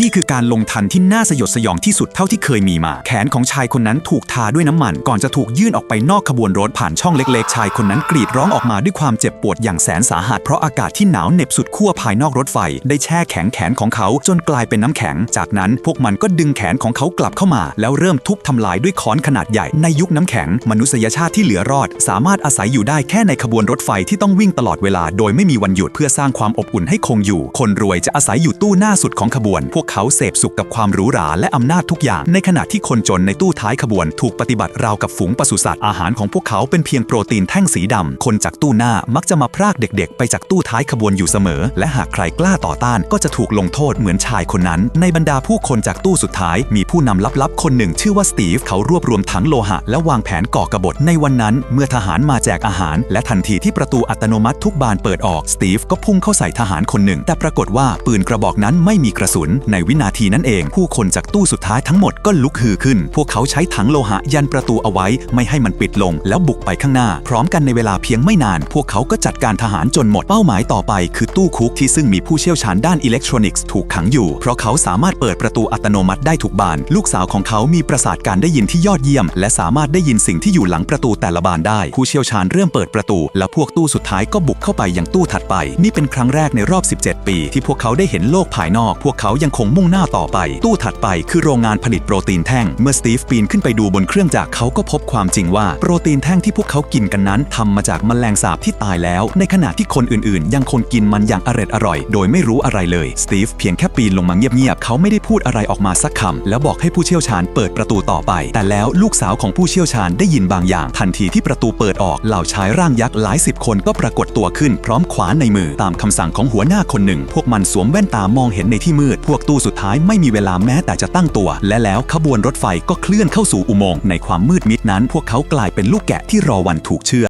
นี่คือการลงทันที่น่าสยดสยองที่สุดเท่าที่เคยมีมา แขนของชายคนนั้นถูกทาด้วยน้ำมัน ก่อนจะถูกยื่นออกไปนอกขบวนรถผ่านช่องเล็กๆ ชายคนนั้นกรีดร้องออกมาด้วยความเจ็บปวดอย่างแสนสาหัสเพราะอากาศที่หนาวเหน็บสุดขั้วภายนอกรถไฟ ได้แช่แข็งแขนของเขาจนกลายเป็นน้ำแข็ง จากนั้นพวกมันก็ดึงแขนของเขากลับเข้ามา แล้วเริ่มทุบทำลายด้วยค้อนขนาดใหญ่ในยุคน้ำแข็ง มนุษยชาติที่เหลือรอด สามารถอาศัยอยู่ได้แค่ในขบวนรถไฟที่ต้องวิ่งตลอดเวลา โดยไม่มีวันหยุดเพื่อสร้างความอบอุ่นให้คงอยู่ คนรวยจะอาศัยอยู่ตู้หน้าสุดของขบวนพวกเขาเสพสุขกับความหรูหราและอำนาจทุกอย่าง ในขณะที่คนจนในตู้ท้ายขบวน ถูกปฏิบัติราวกับฝูงปศุสัตว์อาหารของพวกเขาเป็นเพียงโปรตีนแท่งสีดำ คนจากตู้หน้ามักจะมาพรากเด็ก ๆ ไปจากตู้ท้ายขบวนอยู่เสมอ และหากใครกล้าต่อต้าน ก็จะถูกลงโทษเหมือนชายคนนั้น ในบรรดาผู้คนจากตู้สุดท้าย มีผู้นำลับๆ คนหนึ่งชื่อว่าสตีฟเขารวบรวมถังโลหะ และวางแผนก่อกบฏในวันนั้น เมื่อทหารมาแจกอาหาร และทันทีที่ประตูอัตโนมัติทุกบานเปิดออกสตีฟก็พุ่งเข้าใส่ทหารคนหนึ่ง แต่ปรากฏว่าปืนกระบอกนั้นไม่มีกระสุนในวินาทีนั้นเอง ผู้คนจากตู้สุดท้ายทั้งหมดก็ลุกฮือขึ้น พวกเขาใช้ถังโลหะยันประตูเอาไว้ ไม่ให้มันปิดลง แล้วบุกไปข้างหน้า พร้อมกันในเวลาเพียงไม่นาน พวกเขาก็จัดการทหารจนหมดเป้าหมายต่อไป คือตู้คุกที่ซึ่งมีผู้เชี่ยวชาญด้านอิเล็กทรอนิกส์ถูกขังอยู่ เพราะเขาสามารถเปิดประตูอัตโนมัติได้ทุกบาน ลูกสาวของเขามีประสาทการได้ยินที่ยอดเยี่ยม และสามารถได้ยินสิ่งที่อยู่หลังประตูแต่ละบานได้ ผู้เชี่ยวชาญเริ่มเปิดประตู และพวกตู้สุดท้ายก็บุกเข้าไปยังตู้ถัดไป นี่เป็นครั้งแรกในรอบ 17 ปี ที่พวกเขาได้เห็นโลกภายนอก พวกเขายังคงมุ่งหน้าต่อไป ตู้ถัดไปคือโรงงานผลิตโปรตีนแท่ง เมื่อสตีฟปีนขึ้นไปดูบนเครื่องจักรเขาก็พบความจริงว่าโปรตีนแท่งที่พวกเขากินกันนั้นทำมาจากแมลงสาบที่ตายแล้ว ในขณะที่คนอื่นๆ ยังคงกินมันอย่างอร็ดอร่อย โดยไม่รู้อะไรเลยสตีฟเพียงแค่ปีนลงมาเงียบๆเขาไม่ได้พูดอะไรออกมาสักคำแล้วบอกให้ผู้เชี่ยวชาญเปิดประตูต่อไป แต่แล้วลูกสาวของผู้เชี่ยวชาญได้ยินบางอย่าง ทันทีที่ประตูเปิดออกเหล่าชายร่างยักษ์หลายสิบคนก็ปรากฏตัวขึ้นพร้อมขวานในมือตามคำสั่งของหัวหน้าคนหนึ่ง พวกมันสวมแว่นตามองเห็นในที่มืดพวกตู้สุดท้ายไม่มีเวลาแม้แต่จะตั้งตัว และแล้วขบวนรถไฟก็เคลื่อนเข้าสู่อุโมงค์ในความมืดมิดนั้น พวกเขากลายเป็นลูกแกะที่รอวันถูกเชือ